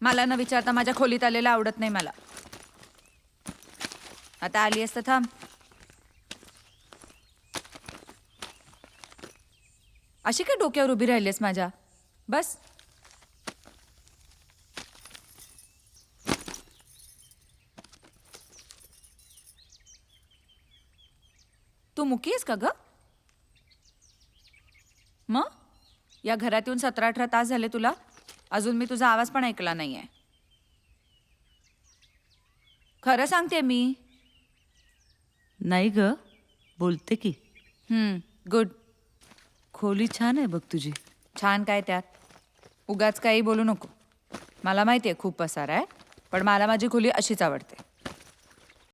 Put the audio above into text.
मला न विचारता माझ्या खोलीत आलेला आवडत नाही मला. आता आली असतं थांब. अशी काय डोक्यावर उभी राहिलीस माझ्या? बस. तू मुकी आहेस का ग? मग? या घरात येऊन सतरा अठरा तास झाले तुला? अजून मी तुझा आवाज पण ऐकला नाहीये. खरं सांगते मी? नाही ग बोलते की. गुड खोली छान आहे बघ तुझी. छान काय त्यात? उगाच काही बोलू नको. मला माहिती आहे खूप पसार आहे पण मला माझी खोली अशीच आवडते.